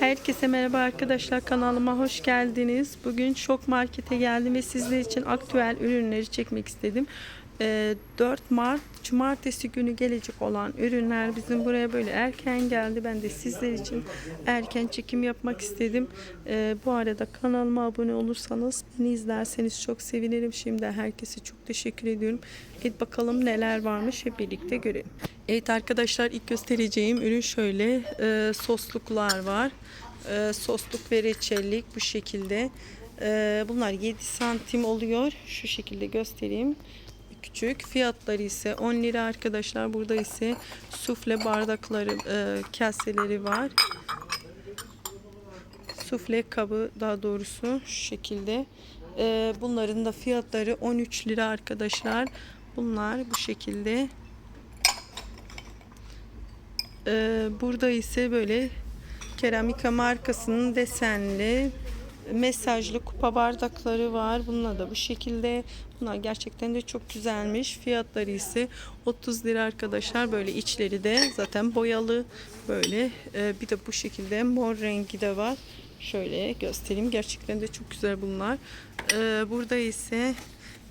Herkese merhaba arkadaşlar kanalıma hoş geldiniz. Bugün Şok Market'e geldim ve sizler için aktüel ürünleri çekmek istedim. Ee, 4 Mart Cumartesi günü gelecek olan ürünler bizim buraya böyle erken geldi. Ben de sizler için erken çekim yapmak istedim. Ee, bu arada kanalıma abone olursanız beni izlerseniz çok sevinirim. Şimdi herkese çok teşekkür ediyorum. Evet bakalım neler varmış hep birlikte görelim. Evet arkadaşlar ilk göstereceğim ürün şöyle e, sosluklar var. E, sosluk ve reçellik bu şekilde. E, bunlar 7 santim oluyor. Şu şekilde göstereyim. Küçük. Fiyatları ise 10 lira arkadaşlar. Burada ise sufle bardakları, e, kaseleri var. Sufle kabı daha doğrusu şu şekilde. E, bunların da fiyatları 13 lira arkadaşlar. Bunlar bu şekilde. Ee, burada ise böyle keramika markasının desenli mesajlı kupa bardakları var. Bunlar da bu şekilde. Bunlar gerçekten de çok güzelmiş. Fiyatları ise 30 lira arkadaşlar. Böyle içleri de zaten boyalı. Böyle Ee, bir de bu şekilde mor rengi de var. Şöyle göstereyim. Gerçekten de çok güzel bunlar. Ee, burada ise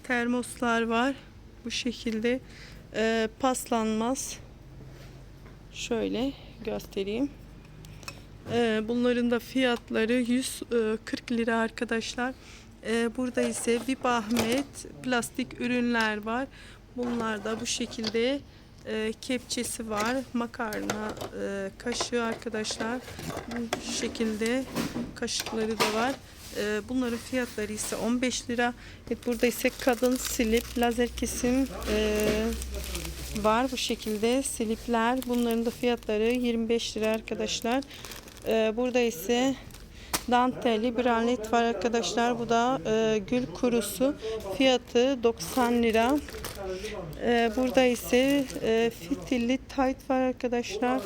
termoslar var. Bu şekilde Ee, paslanmaz. Şöyle göstereyim. Ee, bunların da fiyatları 140 lira arkadaşlar. Ee, burada ise VIP Ahmet plastik ürünler var. Bunlar da bu şekilde e, kepçesi var. Makarna e, kaşığı arkadaşlar. Bu şekilde kaşıkları da var. Ee, bunların fiyatları ise 15 lira. Evet, burada ise kadın silip lazer kesim e, var bu şekilde slipler. Bunların da fiyatları 25 lira arkadaşlar. Ee, burada ise dantelli bir alet var arkadaşlar. Bu da e, gül kurusu. Fiyatı 90 lira. Ee, burada ise e, fitilli tight var arkadaşlar.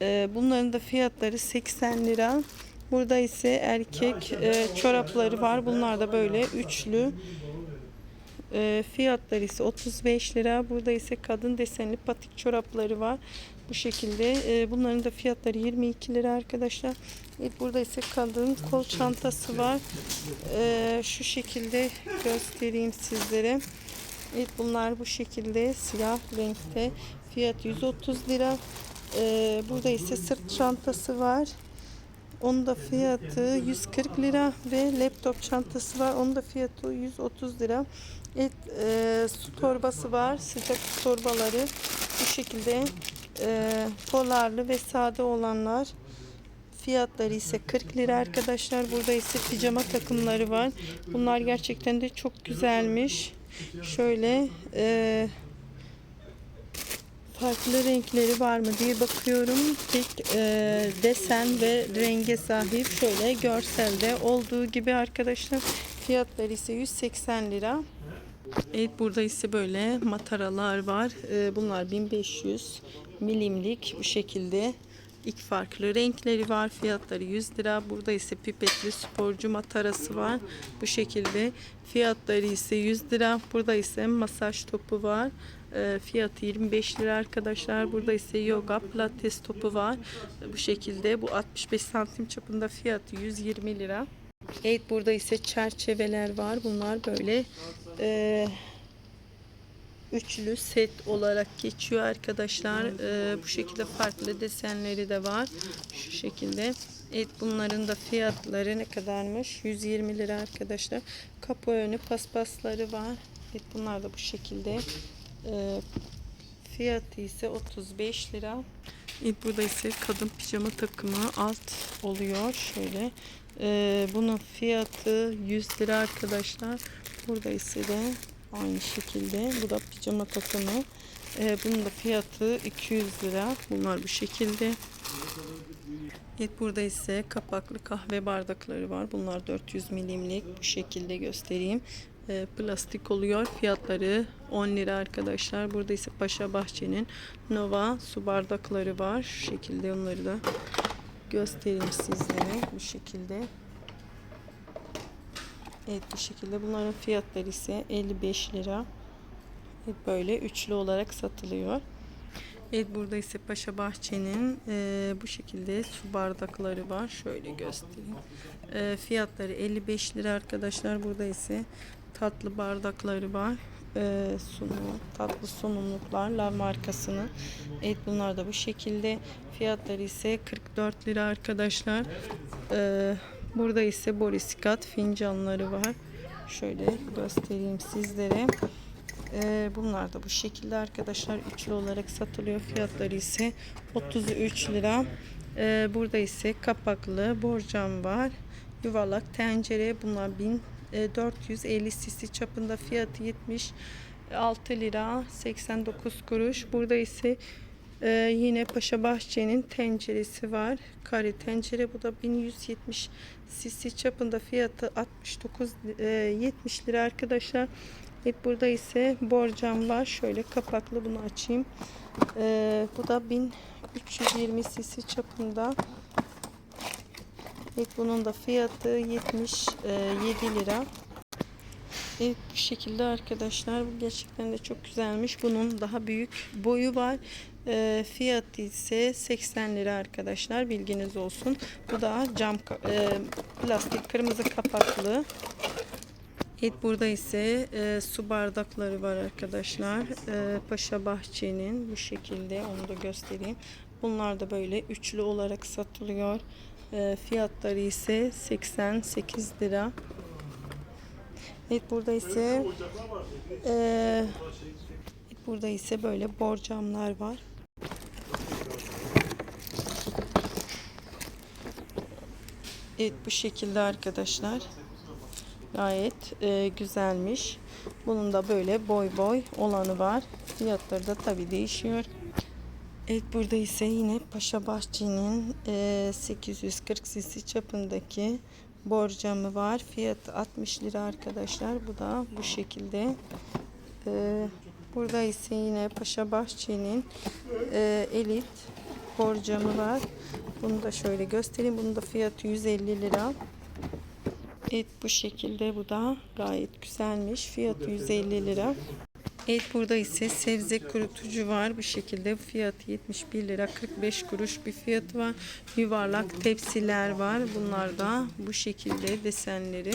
Ee, bunların da fiyatları 80 lira. Burada ise erkek e, çorapları var. Bunlar da böyle üçlü. E, fiyatları ise 35 lira. Burada ise kadın desenli patik çorapları var. Bu şekilde. E, bunların da fiyatları 22 lira arkadaşlar. Evet, burada ise kadın kol çantası var. E, şu şekilde göstereyim sizlere. Evet bunlar bu şekilde siyah renkte. Fiyat 130 lira. E, burada ise sırt çantası var. Onun da fiyatı 140 lira ve laptop çantası var. Onun da fiyatı 130 lira. Evet, e, su torbası var. Sıcak su torbaları. Bu şekilde e, polarlı ve sade olanlar. Fiyatları ise 40 lira arkadaşlar. Burada ise pijama takımları var. Bunlar gerçekten de çok güzelmiş. Şöyle e, farklı renkleri var mı diye bakıyorum. Tek e, desen ve renge sahip şöyle görselde olduğu gibi arkadaşlar. Fiyatları ise 180 lira. Evet burada ise böyle mataralar var. E, bunlar 1500 milimlik bu şekilde. İlk farklı renkleri var. Fiyatları 100 lira. Burada ise pipetli sporcu matarası var. Bu şekilde. Fiyatları ise 100 lira. Burada ise masaj topu var. E, fiyatı 25 lira arkadaşlar. Burada ise yoga pilates topu var. Bu şekilde. Bu 65 santim çapında fiyatı 120 lira. Evet burada ise çerçeveler var. Bunlar böyle e, üçlü set olarak geçiyor arkadaşlar. E, bu şekilde farklı desenleri de var. Şu şekilde. Evet bunların da fiyatları ne kadarmış? 120 lira arkadaşlar. Kapı önü paspasları var. Evet bunlar da bu şekilde. E, fiyatı ise 35 lira. Evet, burada ise kadın pijama takımı alt oluyor. Şöyle. Ee, bunun fiyatı 100 lira arkadaşlar. Burada ise de aynı şekilde. Bu da pijama takımı. Ee, bunun da fiyatı 200 lira. Bunlar bu şekilde. Evet burada ise kapaklı kahve bardakları var. Bunlar 400 milimlik. Bu şekilde göstereyim. Ee, plastik oluyor. Fiyatları 10 lira arkadaşlar. Burada ise Paşa Bahçe'nin Nova su bardakları var. Şu şekilde onları da göstereyim sizlere bu şekilde. Evet bu şekilde bunların fiyatları ise 55 lira. Evet, böyle üçlü olarak satılıyor. Evet burada ise Paşa Bahçe'nin e, bu şekilde su bardakları var. Şöyle göstereyim. E, fiyatları 55 lira arkadaşlar. Burada ise tatlı bardakları var. E, sunum, tatlı sunumluklar Lav markasının. Evet bunlar da bu şekilde. Fiyatları ise 44 lira arkadaşlar. E, burada ise borisikat fincanları var. Şöyle göstereyim sizlere. Ee, bunlar da bu şekilde arkadaşlar üçlü olarak satılıyor. Fiyatları ise 33 lira. Ee, burada ise kapaklı borcam var. Yuvarlak tencere bunlar 1450 cc çapında fiyatı 76 lira 89 kuruş. Burada ise e, yine Paşa Bahçe'nin tenceresi var. Kare tencere bu da 1170 cc çapında fiyatı 69 e, 70 lira arkadaşlar. Evet burada ise borcam var. Şöyle kapaklı bunu açayım. Ee, bu da 1320 cc çapında. Evet bunun da fiyatı 77 lira. Evet bu şekilde arkadaşlar. Bu gerçekten de çok güzelmiş. Bunun daha büyük boyu var. Ee, fiyatı ise 80 lira arkadaşlar. Bilginiz olsun. Bu da cam e, plastik kırmızı kapaklı. Evet burada ise e, su bardakları var arkadaşlar. E, Paşa Bahçe'nin bu şekilde onu da göstereyim. Bunlar da böyle üçlü olarak satılıyor. E, fiyatları ise 88 lira. Evet burada ise e, burada ise böyle borcamlar var. Evet bu şekilde arkadaşlar. Gayet e, güzelmiş. Bunun da böyle boy boy olanı var. Fiyatları da tabi değişiyor. Evet burada ise yine Paşa Bahçe'nin e, 840 cc çapındaki borcamı var. Fiyatı 60 lira arkadaşlar. Bu da bu şekilde. E, burada ise yine Paşa Bahçe'nin e, elit borcamı var. Bunu da şöyle göstereyim. Bunun da fiyatı 150 lira. Evet bu şekilde bu da gayet güzelmiş. Fiyatı 150 lira. Evet burada ise sebze kurutucu var. Bu şekilde fiyatı 71 lira 45 kuruş bir fiyatı var. Yuvarlak tepsiler var. Bunlar da bu şekilde desenleri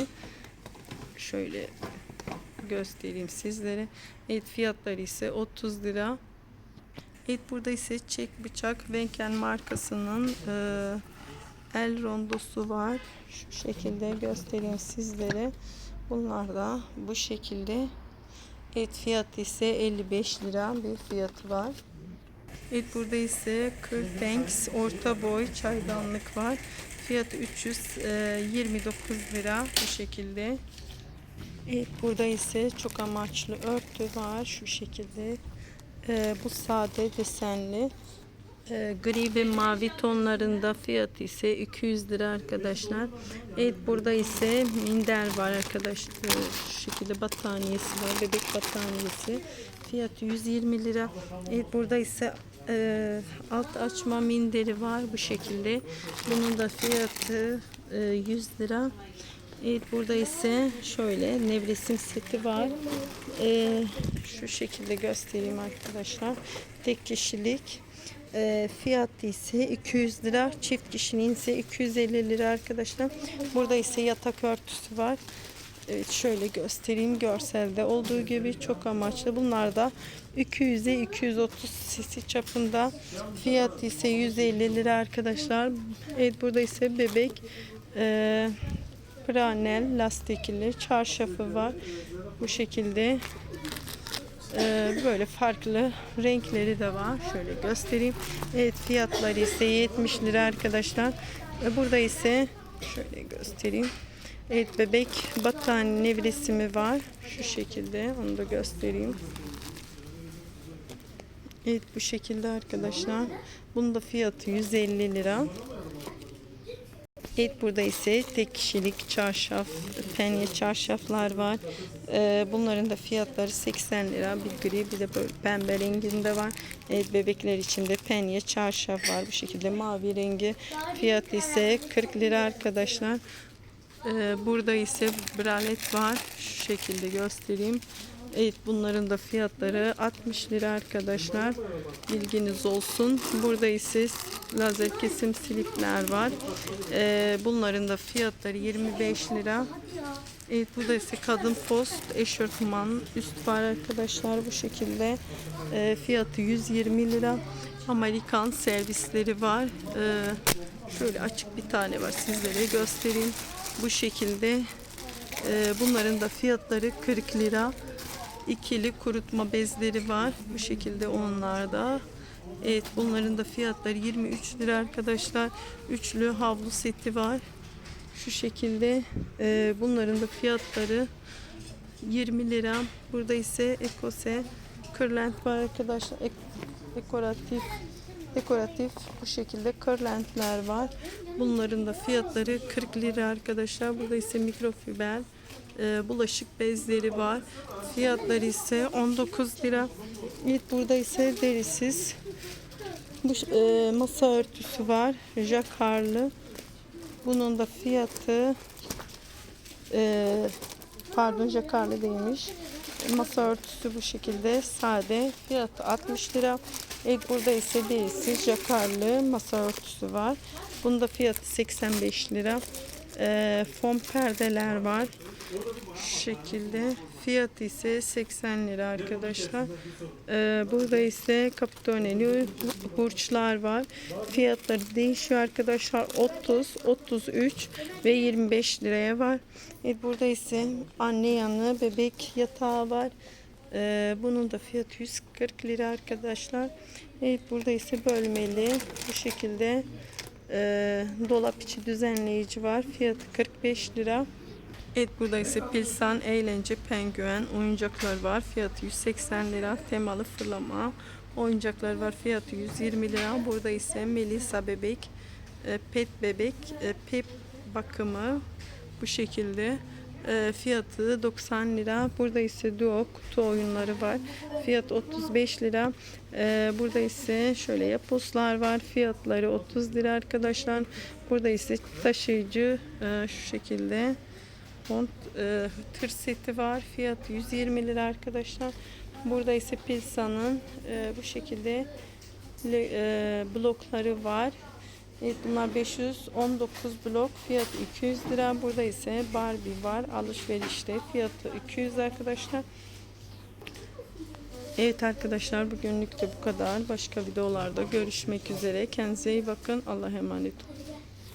şöyle göstereyim sizlere. Evet fiyatları ise 30 lira. Evet burada ise çek bıçak Wenkel markasının eee el rondosu var. Şu şekilde göstereyim sizlere. Bunlar da bu şekilde. Evet fiyatı ise 55 lira bir fiyatı var. Evet burada ise Kırtanks orta boy çaydanlık var. Fiyatı 329 lira bu şekilde. Evet burada ise çok amaçlı örtü var şu şekilde. Ee, bu sade desenli. Ee, gri ve mavi tonlarında fiyatı ise 200 lira arkadaşlar. Evet burada ise minder var arkadaşlar. Şu şekilde battaniyesi var. Bebek battaniyesi. Fiyatı 120 lira. Evet burada ise e, alt açma minderi var bu şekilde. Bunun da fiyatı e, 100 lira. Evet burada ise şöyle nevresim seti var. Ee, şu şekilde göstereyim arkadaşlar. Tek kişilik. E, fiyatı ise 200 lira. Çift kişinin ise 250 lira arkadaşlar. Burada ise yatak örtüsü var. Evet şöyle göstereyim görselde olduğu gibi çok amaçlı. Bunlar da 200'e 230 cc çapında. Fiyatı ise 150 lira arkadaşlar. Evet burada ise bebek e, Pranel lastikli çarşafı var. Bu şekilde ee, böyle farklı renkleri de var. Şöyle göstereyim. Evet fiyatları ise 70 lira arkadaşlar. Ve burada ise şöyle göstereyim. Evet bebek battaniye nevresimi var. Şu şekilde onu da göstereyim. Evet bu şekilde arkadaşlar. Bunun da fiyatı 150 lira. Evet burada ise tek kişilik çarşaf, penye çarşaflar var. Ee, bunların da fiyatları 80 lira. Bir gri bir de böyle pembe renginde var. Evet bebekler için de penye çarşaf var. Bu şekilde mavi rengi. Fiyatı ise 40 lira arkadaşlar. Ee, burada ise bralet var. Şu şekilde göstereyim. Evet bunların da fiyatları 60 lira arkadaşlar. Bilginiz olsun. Burada ise lazer kesim slipler var. Ee, bunların da fiyatları 25 lira. Evet burada ise kadın post eşofman üst var arkadaşlar bu şekilde. Ee, fiyatı 120 lira. Amerikan servisleri var. Ee, şöyle açık bir tane var sizlere göstereyim. Bu şekilde ee, bunların da fiyatları 40 lira. İkili kurutma bezleri var. Bu şekilde onlarda. Evet bunların da fiyatları 23 lira arkadaşlar. Üçlü havlu seti var. Şu şekilde Ee, bunların da fiyatları 20 lira. Burada ise ekose kırlent var arkadaşlar. Ek- dekoratif dekoratif bu şekilde kırlentler var. Bunların da fiyatları 40 lira arkadaşlar. Burada ise mikrofiber e, bulaşık bezleri var. Fiyatları ise 19 lira. Evet burada ise derisiz bu e, masa örtüsü var. Jakarlı. Bunun da fiyatı e, pardon jakarlı değilmiş. Masa örtüsü bu şekilde sade. Fiyatı 60 lira. Evet burada ise derisi jakarlı masa örtüsü var. Bunda fiyatı 85 lira. E, fon perdeler var. Şu şekilde. Fiyatı ise 80 lira arkadaşlar. Ee, burada ise kapitoneli hurçlar var. Fiyatları değişiyor arkadaşlar. 30, 33 ve 25 liraya var. Evet, burada ise anne yanı bebek yatağı var. Ee, bunun da fiyatı 140 lira arkadaşlar. Evet burada ise bölmeli bu şekilde e, dolap içi düzenleyici var. Fiyatı 45 lira. Evet burada ise Pilsan Eğlence Penguen oyuncaklar var. Fiyatı 180 lira. Temalı fırlama oyuncaklar var. Fiyatı 120 lira. Burada ise Melisa bebek, e, pet bebek, e, pep bakımı bu şekilde. E, Fiyatı 90 lira. Burada ise Duo kutu oyunları var. Fiyat 35 lira. E, Burada ise şöyle yaposlar var. Fiyatları 30 lira arkadaşlar. Burada ise taşıyıcı e, şu şekilde. Font e, tır seti var. Fiyatı 120 lira arkadaşlar. Burada ise Pilsa'nın e, bu şekilde blokları var. Evet bunlar 519 blok. Fiyatı 200 lira. Burada ise Barbie var. Alışverişte. Fiyatı 200 arkadaşlar. Evet arkadaşlar bugünlük de bu kadar. Başka videolarda görüşmek üzere. Kendinize iyi bakın. Allah'a emanet olun.